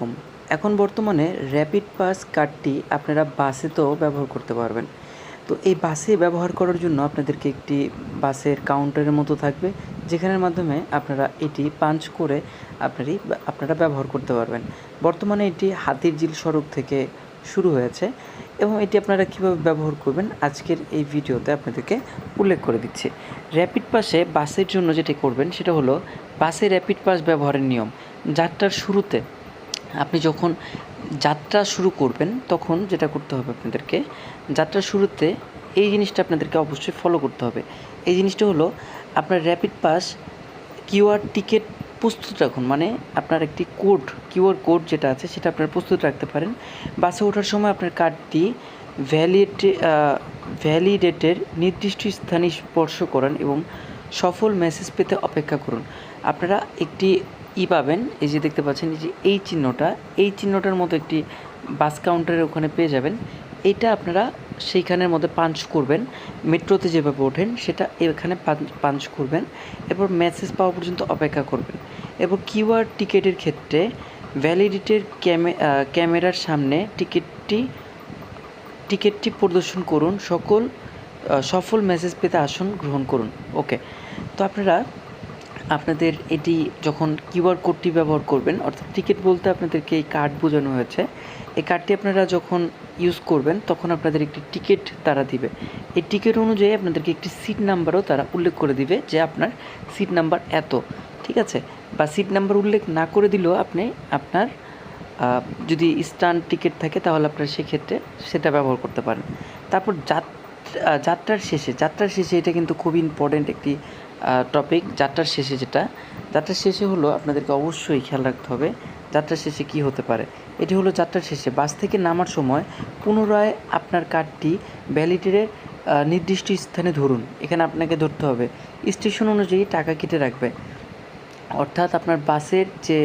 আলাইকুম এখন বর্তমানে র্যাপিড পাস কার্ডটি আপনারা বাসেতেও ব্যবহার করতে পারবেন। তো এই বাসে ব্যবহার করার জন্য আপনাদেরকে একটি বাসের কাউন্টারের মতো থাকবে, যেখানের মাধ্যমে আপনারা এটি পাঞ্চ করে আপনারই আপনারা ব্যবহার করতে পারবেন। বর্তমানে এটি হাতিরঝিল সড়ক থেকে শুরু হয়েছে এবং এটি আপনারা কীভাবে ব্যবহার করবেন আজকের এই ভিডিওতে আপনাদেরকে উল্লেখ করে দিচ্ছি। র্যাপিড পাসে বাসের জন্য যেটি করবেন সেটা হলো, বাসে র্যাপিড পাস ব্যবহারের নিয়ম। যাত্রার শুরুতে আপনি যখন যাত্রা শুরু করবেন, তখন যেটা করতে হবে আপনাদেরকে যাত্রার শুরুতে এই জিনিসটা আপনাদেরকে অবশ্যই ফলো করতে হবে। এই জিনিসটা হলো আপনার র্যাপিড পাস কিউআর টিকিট প্রস্তুত রাখুন মানে আপনার একটি কোড কিউআর কোড যেটা আছে সেটা আপনারা প্রস্তুত রাখতে পারেন। বাসে ওঠার সময় আপনার কার্ডটি ভ্যালিড ভ্যালিডেটের নির্দিষ্ট স্থানে স্পর্শ করান এবং সফল মেসেজ পেতে অপেক্ষা করুন। আপনারা একটি ই পাবেন। এই যে দেখতে পাচ্ছেন, এই যে এই চিহ্নটা, এই চিহ্নটার মতো একটি বাস কাউন্টারের ওখানে পেয়ে যাবেন। এটা আপনারা সেইখানের মধ্যে পাঞ্চ করবেন। মেট্রোতে যেভাবে ওঠেন, সেটা এখানে পাঞ্চ করবেন। এরপর মেসেজ পাওয়া পর্যন্ত অপেক্ষা করবেন। এরপর কিউআর টিকিটের ক্ষেত্রে ভ্যালিডিটির ক্যামে ক্যামেরার সামনে টিকিটটি টিকিটটি প্রদর্শন করুন। সকল সফল মেসেজ পেতে আসন, গ্রহণ করুন। ওকে। তো আপনারা আপনাদের এটি যখন কিউআর কোডটি ব্যবহার করবেন অর্থাৎ টিকিট বলতে আপনাদেরকে এই কার্ড বোঝানো হয়েছে এই কার্ডটি আপনারা যখন ইউজ করবেন তখন আপনাদের একটি টিকিট তারা দিবে। এই টিকিট অনুযায়ী আপনাদেরকে একটি সিট নাম্বারও তারা উল্লেখ করে দিবে যে আপনার সিট নাম্বার এত ঠিক আছে? বা সিট নাম্বার উল্লেখ না করে দিলেও আপনি আপনার যদি স্ট্যান্ড টিকিট থাকে তাহলে আপনারা সেক্ষেত্রে সেটা ব্যবহার করতে পারেন। তারপর আহ, যাত্রার শেষে যাত্রার শেষে এটা কিন্তু খুব ইম্পর্ট্যান্ট একটি টপিক যাত্রার শেষে যেটা। যাত্রার শেষে হলো আপনাদেরকে অবশ্যই খেয়াল রাখতে হবে যাত্রার শেষে কি হতে পারে। এটি হলো যাত্রার শেষে, বাস থেকে নামার সময় পুনরায় আপনার কার্ডটি ভ্যালিডেটের নির্দিষ্ট স্থানে ধরুন। এখানে আপনাকে ধরতে হবে, স্টেশন অনুযায়ী টাকা কেটে রাখবে। অর্থাৎ আপনার বাসের যে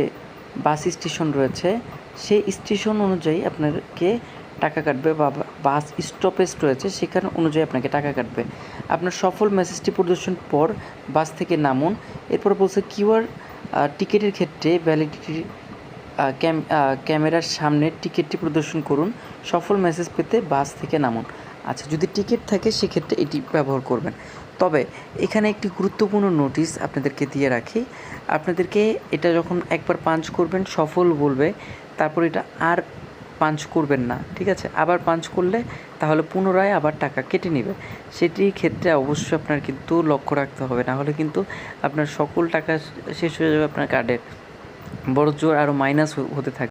বাস স্টেশন রয়েছে, সেই স্টেশন অনুযায়ী আপনাকে টাকা কাটবে বা বাস স্টপেজ রয়েছে, সেখানে অনুযায়ী আপনাকে টাকা কাটবে। আপনার সফল মেসেজটি প্রদর্শন পর বাস থেকে নামুন। এরপর বলছে কিউআর টিকিটের ক্ষেত্রে ভ্যালিডিটি ক্যাম ক্যামেরার সামনে টিকিটটি প্রদর্শন করুন। সফল মেসেজ পেতে বাস থেকে নামুন। আচ্ছা যদি টিকিট থাকে, সেক্ষেত্রে এটি ব্যবহার করবেন। তবে এখানে একটি গুরুত্বপূর্ণ নোটিশ আপনাদেরকে দিয়ে রাখি। আপনাদেরকে এটা যখন একবার পাঞ্চ করবেন, সফল বলবে, তারপর এটা আর পাঞ্চ করবেন না, ঠিক আছে? আবার পাঞ্চ করলে তাহলে পুনরায় আবার টাকা কেটে নেবে। সেটির ক্ষেত্রে অবশ্যই আপনার কিন্তু লক্ষ্য রাখতে হবে। না হলে কিন্তু আপনার সকল টাকা শেষ হয়ে যাবে আপনার কার্ডের বড় জোর আরও মাইনাস হতে থাকবে।